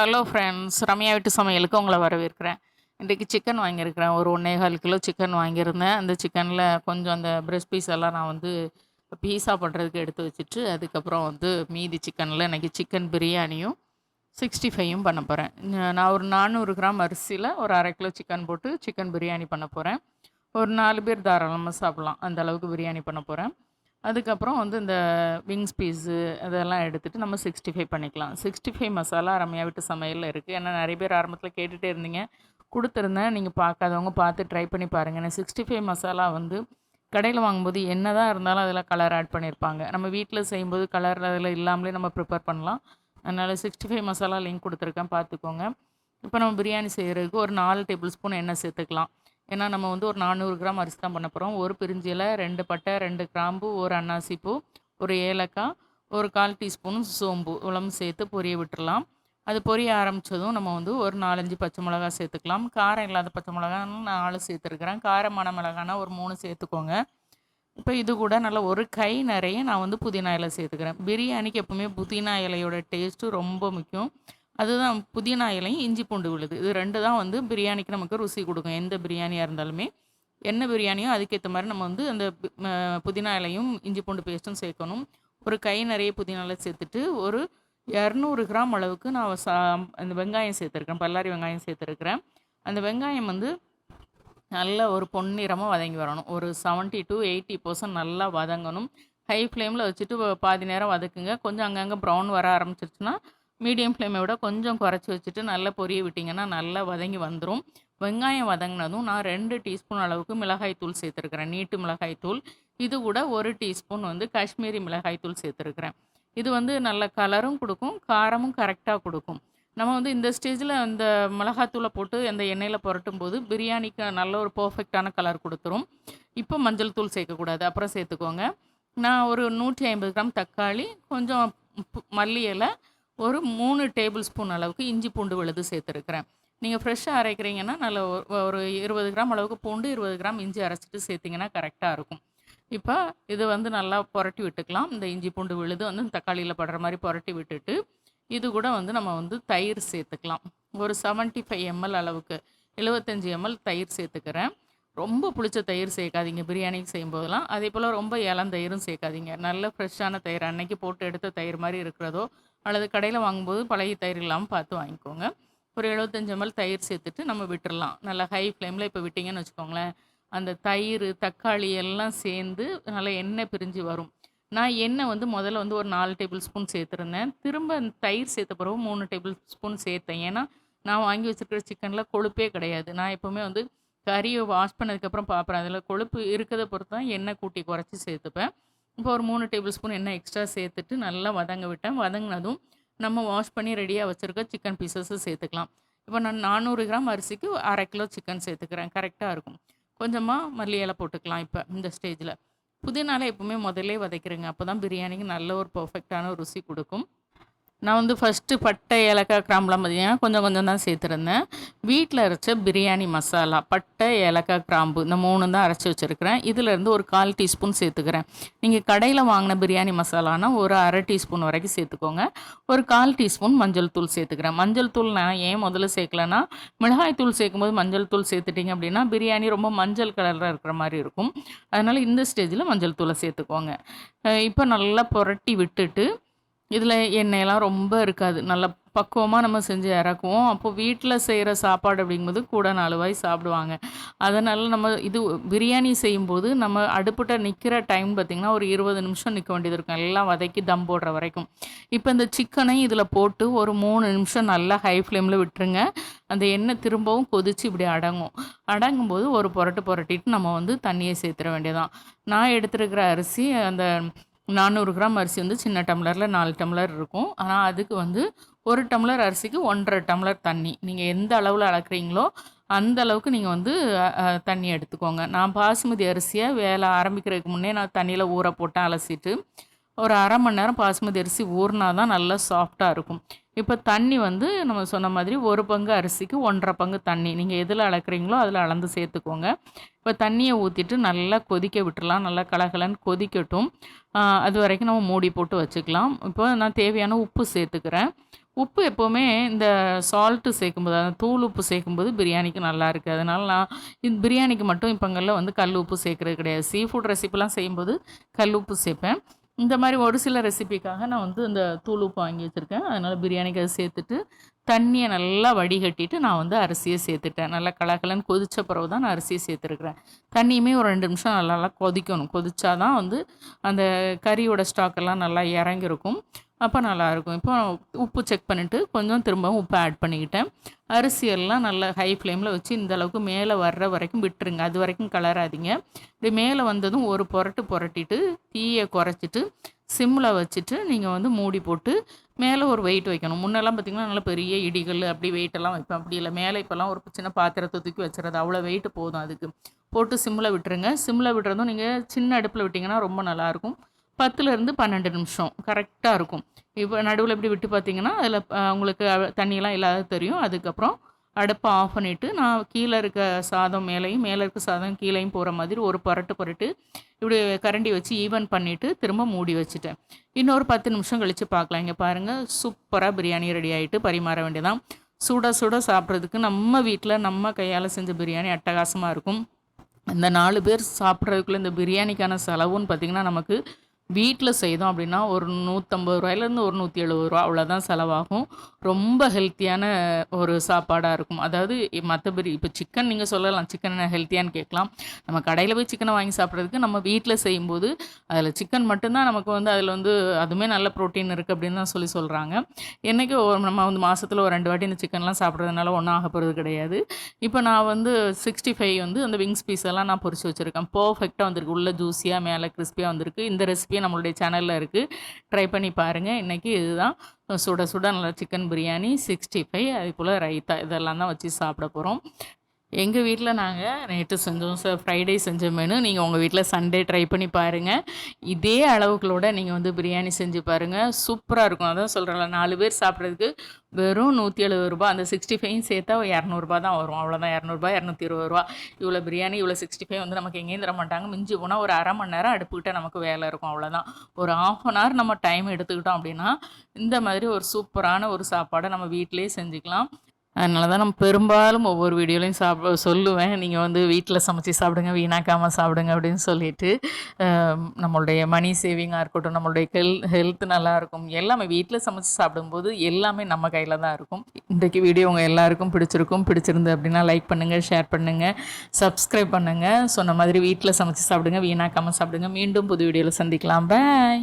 Hello friends Ramya வீட்டு சமையலுக்கு உங்களை வரவேற்கிறேன். இன்றைக்கி சிக்கன் வாங்கியிருக்கிறேன். ஒரு ஒன்றே கால் கிலோ சிக்கன் வாங்கியிருந்தேன். அந்த சிக்கனில் கொஞ்சம் அந்த பிரெஸ்ட் பீஸ் எல்லாம் நான் வந்து பீஸா பண்ணுறதுக்கு எடுத்து வச்சுட்டு அதுக்கப்புறம் வந்து மீதி சிக்கனில் இன்றைக்கி சிக்கன் பிரியாணியும் சிக்ஸ்டி ஃபைவும் பண்ண போகிறேன் நான் ஒரு நானூறு கிராம் அரிசியில் ஒரு அரை கிலோ சிக்கன் போட்டு சிக்கன் பிரியாணி பண்ண போகிறேன் ஒரு நாலு பேர் தாராளமாக சாப்பிட்லாம். அந்த அளவுக்கு பிரியாணி பண்ண போகிறேன் அதுக்கப்புறம் வந்து இந்த விங்ஸ் பீஸு அதெல்லாம் எடுத்துகிட்டு நம்ம சிக்ஸ்டி ஃபைவ் பண்ணிக்கலாம். சிக்ஸ்டி ஃபைவ் மசாலா ரம்யா வீட்டு சமையலில் இருக்குது ஏன்னா நிறைய பேர் ஆரம்பத்தில் கேட்டுகிட்டே இருந்தீங்க. கொடுத்துருந்தேன். நீங்கள் பார்க்காதவங்க பார்த்து ட்ரை பண்ணி பாருங்கள் ஏன்னா சிக்ஸ்டி ஃபைவ் மசாலா வந்து கடையில் வாங்கும்போது என்ன தான் இருந்தாலும் அதில் கலர் ஆட் பண்ணியிருப்பாங்க நம்ம வீட்டில் செய்யும்போது கலர் அதில் இல்லாமலே நம்ம ப்ரிப்பேர் பண்ணலாம். அதனால் சிக்ஸ்டி ஃபைவ் மசாலா லிங்க் கொடுத்துருக்கேன். பார்த்துக்கோங்க. இப்போ நம்ம பிரியாணி செய்கிறதுக்கு ஒரு நாலு டேபிள் ஸ்பூன் எண்ணெய் சேர்த்துக்கலாம். ஏன்னா நம்ம வந்து ஒரு நானூறு கிராம் அரிசி தான் பண்ண போகிறோம் ஒரு பிரிஞ்சியில் ரெண்டு பட்டை ரெண்டு கிராம்பு ஒரு அன்னாசி பூ ஒரு ஏலக்காய் ஒரு கால் டீஸ்பூன் சோம்பு உளம் சேர்த்து பொரிய விட்டுடலாம் அது பொரிய ஆரம்பித்ததும் நம்ம வந்து ஒரு நாலஞ்சு பச்சை மிளகா சேர்த்துக்கலாம். காரம் இல்லாத பச்சை மிளகான்னு நாலு சேர்த்துருக்குறேன். காரமான மிளகானா ஒரு மூணு சேர்த்துக்கோங்க. இப்போ இது கூட நல்ல ஒரு கை நிறைய நான் வந்து புதினா இலை சேர்த்துக்கிறேன். பிரியாணிக்கு எப்போவுமே புதினா இலையோட டேஸ்ட்டு ரொம்ப முக்கியம். அதுதான் புதினா இலையும் இஞ்சி பூண்டு விழுது. இது ரெண்டு தான் வந்து பிரியாணிக்கு நமக்கு ருசி கொடுக்கும். எந்த பிரியாணியாக இருந்தாலுமே என்ன பிரியாணியோ அதுக்கேற்ற மாதிரி நம்ம வந்து அந்த புதினா இலையும் இஞ்சி பூண்டு பேஸ்ட்டும் சேர்க்கணும். ஒரு கை நிறைய புதினால சேர்த்துட்டு ஒரு இரநூறு கிராம் அளவுக்கு நான் சா அந்த வெங்காயம் சேர்த்துருக்கேன். பல்லாரி வெங்காயம் சேர்த்துருக்குறேன். அந்த வெங்காயம் வந்து நல்லா ஒரு பொன்னிறமாக வதங்கி வரணும். ஒரு செவன்ட்டி டு எயிட்டி பர்சன்ட் நல்லா வதங்கணும். ஹை ஃப்ளேமில் வச்சுட்டு பாதி நேரம் வதக்குங்க. கொஞ்சம் அங்கங்கே ப்ரௌன் வர ஆரம்பிச்சிருச்சுன்னா மீடியம் ஃப்ளேமை விட கொஞ்சம் குறைச்சி வச்சுட்டு நல்லா பொரிய விட்டிங்கன்னா நல்லா வதங்கி வந்துடும் வெங்காயம் வதங்கினதும் நான் ரெண்டு டீஸ்பூன் அளவுக்கு மிளகாய் தூள் சேர்த்துருக்குறேன். நீட்டு மிளகாய்த்தூள் இது கூட ஒரு டீஸ்பூன் வந்து காஷ்மீரி மிளகாய்த்தூள் சேர்த்துருக்குறேன். இது வந்து நல்ல கலரும் கொடுக்கும் காரமும் கரெக்டாக கொடுக்கும். நம்ம வந்து இந்த ஸ்டேஜில் இந்த மிளகாத்தூளை போட்டு அந்த எண்ணெயில் புரட்டும் போது பிரியாணிக்கு நல்ல ஒரு பர்ஃபெக்டான கலர் கொடுத்துரும். இப்போ மஞ்சள் தூள் சேர்க்கக்கூடாது. அப்புறம் சேர்த்துக்கோங்க. நான் ஒரு நூற்றி ஐம்பது கிராம் தக்காளி கொஞ்சம் மல்லி இலை ஒரு மூணு டேபிள் ஸ்பூன் அளவுக்கு இஞ்சி பூண்டு விழுது சேர்த்துருக்குறேன். நீங்கள் ஃப்ரெஷ்ஷாக அரைக்கிறீங்கன்னா நல்ல ஒரு இருபது கிராம் அளவுக்கு பூண்டு இருபது கிராம் இஞ்சி அரைச்சிட்டு சேர்த்திங்கன்னா கரெக்டாக இருக்கும். இப்போ இது வந்து நல்லா புரட்டி விட்டுக்கலாம். இந்த இஞ்சி பூண்டு விழுது வந்து தக்காளியில் படுற மாதிரி புரட்டி விட்டுட்டு இது கூட வந்து நம்ம வந்து தயிர் சேர்த்துக்கலாம். ஒரு செவன்ட்டி ஃபைவ் எம்எல் அளவுக்கு எழுபத்தஞ்சி எம்எல் தயிர் சேர்த்துக்கிறேன். ரொம்ப புளிச்ச தயிர் சேர்க்காதீங்க பிரியாணிக்கு செய்யும்போதெல்லாம். அதே போல் ரொம்ப இளந்தயிரும் சேர்க்காதீங்க. நல்ல ஃப்ரெஷ்ஷான தயிர் அன்னைக்கு போட்டு எடுத்த தயிர் மாதிரி இருக்கிறதோ அல்லது கடையில் வாங்கும்போது பழைய தயிர் இல்லாமல் பார்த்து வாங்கிக்கோங்க. ஒரு எழுபத்தஞ்சு எம்எல் தயிர் சேர்த்துட்டு நம்ம விட்டுடலாம் நல்லா ஹை ஃப்ளேமில் இப்போ விட்டிங்கன்னு வச்சுக்கோங்களேன். அந்த தயிர் தக்காளி எல்லாம் சேர்ந்து நல்லா எண்ணெய் பிரிஞ்சு வரும். நான் எண்ணெய் வந்து முதல்ல வந்து ஒரு நாலு டேபிள் ஸ்பூன் சேர்த்துருந்தேன். திரும்ப அந்த தயிர் சேர்த்த பிறகு மூணு டேபிள் ஸ்பூன் சேர்த்தேன். ஏன்னா நான் வாங்கி வச்சுருக்கிற சிக்கனில் கொழுப்பே கிடையாது. நான் எப்போவுமே வந்து கறியை வாஷ் பண்ணதுக்கப்புறம் பார்ப்பேன். அதில் கொழுப்பு இருக்கிறத பொறுத்து தான் எண்ணெய் கூட்டி குறைச்சி சேர்த்துப்பேன். இப்போ ஒரு மூணு டேபிள் ஸ்பூன் எண்ணெய் எக்ஸ்ட்ரா சேர்த்துட்டு நல்லா வதங்க விட்டேன். வதங்கினதும் நம்ம வாஷ் பண்ணி ரெடியாக வச்சுருக்க சிக்கன் பீசஸும் சேர்த்துக்கலாம். இப்போ நான் நானூறு கிராம் அரிசிக்கு அரை கிலோ சிக்கன் சேர்த்துக்கிறேன். கரெக்டாக இருக்கும். கொஞ்சமாக மல்லி இலை போட்டுக்கலாம் இப்போ இந்த ஸ்டேஜில் புதினால எப்போவுமே முதல்ல வதைக்கிறேங்க அப்போ தான் பிரியாணிக்கு நல்ல ஒரு பர்ஃபெக்டான ருசி கொடுக்கும். நான் வந்து ஃபஸ்ட்டு பட்டை ஏலக்காய் கிராம்புலாம் பார்த்தீங்கன்னா கொஞ்சம் கொஞ்சம் தான் சேர்த்துருந்தேன். வீட்டில் அரைச்ச பிரியாணி மசாலா பட்டை ஏலக்காய் கிராம்பு இந்த மூணு தான் அரைச்சி வச்சுருக்கிறேன். இதிலேருந்து ஒரு கால் டீஸ்பூன் சேர்த்துக்கிறேன். நீங்கள் கடையில் வாங்கின பிரியாணி மசாலானா ஒரு அரை டீஸ்பூன் வரைக்கும் சேர்த்துக்கோங்க. ஒரு கால் டீஸ்பூன் மஞ்சள் தூள் சேர்த்துக்கிறேன். மஞ்சள் தூள் நான் ஏன் முதல்ல சேர்க்கலன்னா மிளகாய் தூள் சேர்க்கும்போது மஞ்சள் தூள் சேர்த்துட்டிங்க அப்படின்னா பிரியாணி ரொம்ப மஞ்சள் கலரில் இருக்கிற மாதிரி இருக்கும். அதனால் இந்த ஸ்டேஜில் மஞ்சள் தூளை சேர்த்துக்கோங்க. இப்போ நல்லா புரட்டி விட்டுட்டு இதில் எண்ணெயெல்லாம் ரொம்ப இருக்காது. நல்லா பக்குவமாக நம்ம செஞ்சு இறக்குவோம். அப்போது வீட்டில் செய்கிற சாப்பாடு அப்படிங்கும்போது கூட நாலு வாய் சாப்பிடுவாங்க. அதனால் நம்ம இது பிரியாணி செய்யும்போது நம்ம அடுப்பிட்ட நிற்கிற டைம் பார்த்திங்கன்னா ஒரு இருபது நிமிஷம் நிற்க வேண்டியது இருக்கும். எல்லாம் வதக்கி தம் போடுற வரைக்கும். இப்போ இந்த சிக்கனையும் இதில் போட்டு ஒரு மூணு நிமிஷம் நல்லா ஹை ஃப்ளேமில் விட்டுருங்க. அந்த எண்ணெய் திரும்பவும் கொதித்து இப்படி அடங்கும். அடங்கும்போது ஒரு புரட்டு புரட்டிட்டு நம்ம வந்து தண்ணியை சேர்த்துட வேண்டியதான் நான் எடுத்துருக்கிற அரிசி அந்த நானூறு கிராம் அரிசி வந்து சின்ன டம்ளரில் நாலு டம்ளர் இருக்கும். ஆனால் அதுக்கு வந்து ஒரு டம்ளர் அரிசிக்கு ஒன்றரை டம்ளர் தண்ணி. நீங்கள் எந்த அளவில் அளக்குறீங்களோ அந்த அளவுக்கு நீங்கள் வந்து தண்ணி எடுத்துக்கோங்க. நான் பாசுமதி அரிசியை வேலை ஆரம்பிக்கிறதுக்கு முன்னே நான் தண்ணியில் ஊற போட்டேன் அலசிட்டு ஒரு அரை மணி நேரம் பாசுமதி அரிசி ஊறினா தான் நல்லா சாஃப்டாக இருக்கும். இப்போ தண்ணி வந்து நம்ம சொன்ன மாதிரி ஒரு பங்கு அரிசிக்கு ஒன்றரை பங்கு தண்ணி. நீங்கள் எதில் அளக்குறீங்களோ அதில் அளந்து சேர்த்துக்கோங்க. இப்போ தண்ணியை ஊற்றிட்டு நல்லா கொதிக்க விட்டுறலாம். நல்லா கலகலன்னு கொதிக்கட்டும். அது வரைக்கும் நம்ம மூடி போட்டு வச்சுக்கலாம். இப்போ நான் தேவையான உப்பு சேர்த்துக்கிறேன். உப்பு எப்போவுமே இந்த சால்ட்டு சேர்க்கும்போது அந்த தூள் உப்பு சேர்க்கும்போது பிரியாணிக்கு நல்லா இருக்குது அதனால நான் இந்த பிரியாணிக்கு மட்டும் இப்போங்கள்ல வந்து கல் உப்பு சேர்க்குறது கிடையாது. சீ ஃபுட் ரெசிபிலாம் செய்யும்போது கல் உப்பு சேர்ப்பேன். இந்த மாதிரி ஒரு சில ரெசிபிக்காக நான் வந்து இந்த தூள் உப்பு வாங்கி வச்சுருக்கேன். அதனால் பிரியாணிக்கு அதை சேர்த்துட்டு தண்ணியை நல்லா வடிகட்டிட்டு நான் வந்து அரிசியை சேர்த்துட்டேன். நல்லா கலகலன்னு கொதித்த பிறகு தான் நான் அரிசியை சேர்த்துருக்குறேன். தண்ணியுமே ஒரு ரெண்டு நிமிஷம் நல்லா நல்லா கொதிக்கணும். கொதிச்சா தான் வந்து அந்த கறியோட ஸ்டாக்கெல்லாம் நல்லா இறங்கியிருக்கும். அப்போ நல்லாயிருக்கும். இப்போ உப்பு செக் பண்ணிவிட்டு கொஞ்சம் திரும்பவும் உப்பு ஆட் பண்ணிக்கிட்டேன். அரிசியெல்லாம் நல்லா ஹை ஃப்ளேமில் வச்சு இந்த அளவுக்கு மேலே வர்ற வரைக்கும் விட்டுருங்க. அது வரைக்கும் கலராதீங்க. இப்படி மேலே வந்ததும் ஒரு புரட்டு புரட்டிட்டு தீயை குறைச்சிட்டு சிம்மில் வச்சுட்டு நீங்கள் வந்து மூடி போட்டு மேலே ஒரு வெயிட் வைக்கணும். முன்னெல்லாம் பார்த்திங்கன்னா நல்லா பெரிய இடிகள் அப்படி வெயிட்டெல்லாம் வைப்பேன். அப்படி இல்லை. மேலே இப்போல்லாம் ஒரு சின்ன பாத்திரத்தை தூக்கி வச்சுறது அவ்வளோ வெயிட் போதும் அதுக்கு. போட்டு சிம்மில் விட்டுருங்க. சிம்மில் விட்டுறதும் நீங்கள் சின்ன அடுப்பில் விட்டிங்கன்னா ரொம்ப நல்லாயிருக்கும். பத்துலேருந்து பன்னெண்டு நிமிஷம். கரெக்டாக இருக்கும். இப்போ நடுவில் இப்படி விட்டு பார்த்தீங்கன்னா அதில் உங்களுக்கு தண்ணியெலாம் தண்ணியெல்லாம் இல்லாத தெரியும். அதுக்கப்புறம் அடுப்பை ஆஃப் பண்ணிவிட்டு நான் கீழே இருக்க சாதம் மேலேயும் மேலே இருக்க சாதம் கீழேயும் போகிற மாதிரி ஒரு புரட்டு பரட்டு இப்படி கரண்டி வச்சு ஈவன் பண்ணிவிட்டு திரும்ப மூடி வச்சுட்டேன். இன்னொரு பத்து நிமிஷம் கழித்து பார்க்கலாம். இங்கே பாருங்கள் சூப்பராக பிரியாணி ரெடி ஆகிட்டு பரிமாற வேண்டியதான் சுட சுட சாப்பிட்றதுக்கு நம்ம வீட்டில் நம்ம கையால் செஞ்ச பிரியாணி அட்டகாசமாக இருக்கும். இந்த நாலு பேர் சாப்பிட்றதுக்குள்ளே இந்த பிரியாணிக்கான செலவுன்னு பார்த்திங்கன்னா நமக்கு வீட்டில் செய்தோம் அப்படின்னா ஒரு நூற்றம்பது ரூபாயிலேருந்து ஒரு நூற்றி எழுபது ரூபா அவ்வளோதான் செலவாகும். ரொம்ப ஹெல்த்தியான ஒரு சாப்பாடாக இருக்கும். அதாவது மற்றபடி இப்போ சிக்கன் நீங்கள் சொல்லலாம். சிக்கன் ஹெல்த்தியான்னு கேட்கலாம். நம்ம கடையில் போய் சிக்கனை வாங்கி சாப்பிட்றதுக்கு நம்ம வீட்டில் செய்யும்போது அதில் சிக்கன் மட்டும்தான் நமக்கு வந்து அதில் வந்து அதுவுமே நல்ல ப்ரோட்டீன் இருக்குது அப்படின்னு தான் சொல்லி சொல்கிறாங்க என்றைக்கு நம்ம வந்து மாதத்தில் ஒரு ரெண்டு வாட்டி இந்த சிக்கன்லாம் சாப்பிட்றதுனால ஒன்றும் ஆக போகிறது கிடையாது. இப்போ நான் வந்து சிக்ஸ்டி ஃபைவ் வந்து அந்த விங்ஸ் பீஸ் எல்லாம் நான் பொறிச்சு வச்சுருக்கேன். பர்ஃபெக்டாக வந்திருக்கு. உள்ள ஜூஸியாக மேலே கிறிஸ்பியாக வந்திருக்கு. இந்த ரெசிபி நம்மளுடைய சேனலில் இருக்குது ட்ரை பண்ணி பாருங்கள் இன்றைக்கி இதுதான். சுட சுட நல்லா சிக்கன் பிரியாணி சிக்ஸ்டி ஃபைவ் அதே போல் ரைத்தா இதெல்லாம் தான் வச்சு சாப்பிட போகிறோம் எங்கள் வீட்டில் நாங்கள் நேற்று செஞ்சோம் சார் ஃப்ரைடே செஞ்ச மெனு நீங்கள் உங்கள் வீட்டில் சண்டே ட்ரை பண்ணி பாருங்கள் இதே அளவுகளோட நீங்கள் வந்து பிரியாணி செஞ்சு பாருங்கள் சூப்பராக இருக்கும். அதான் சொல்கிறேன்ல நாலு பேர் சாப்பிட்றதுக்கு வெறும் நூற்றி எழுபது ரூபா. அந்த சிக்ஸ்டி ஃபைவும் சேர்த்தா இரநூறுபா தான் வரும். அவ்வளோதான் இரநூறுபா இரநூத்தி இருபது ரூபா. இவ்வளோ பிரியாணி இவ்வளோ சிக்ஸ்டி ஃபைவ் வந்து நமக்கு எங்கேயும் தர மாட்டாங்க. மிஞ்சி போனால் ஒரு அரை மணி நேரம் அடுப்புக்கிட்ட நமக்கு வேலை இருக்கும். அவ்வளோதான் ஒரு ஆஃப் அன் ஹவர் நம்ம டைம் எடுத்துக்கிட்டோம் அப்படின்னா இந்த மாதிரி ஒரு சூப்பரான ஒரு சாப்பாடை நம்ம வீட்டிலேயே செஞ்சுக்கலாம். அதனால தான் நம்ம பெரும்பாலும் ஒவ்வொரு வீடியோலையும் சாப்பிட சொல்லுவேன். நீங்கள் வந்து வீட்டில் சமைச்சு சாப்பிடுங்க வீணாக்காமல் சாப்பிடுங்க அப்படின்னு சொல்லிட்டு நம்மளுடைய மணி சேவிங்காக இருக்கட்டும் நம்மளுடைய ஹெல் ஹெல்த் நல்லாயிருக்கும் எல்லாமே வீட்டில் சமைச்சு சாப்பிடும்போது எல்லாமே நம்ம கையில் தான் இருக்கும். இன்றைக்கு வீடியோ உங்கள் எல்லாருக்கும் பிடிச்சிருக்கும் பிடிச்சிருந்து அப்படின்னா லைக் பண்ணுங்கள் ஷேர் பண்ணுங்கள் சப்ஸ்கிரைப் பண்ணுங்கள் சொன்ன மாதிரி வீட்டில் சமைச்சு சாப்பிடுங்க வீணாக்காமல் சாப்பிடுங்க. மீண்டும் புது வீடியோவில் சந்திக்கலாம். பாய்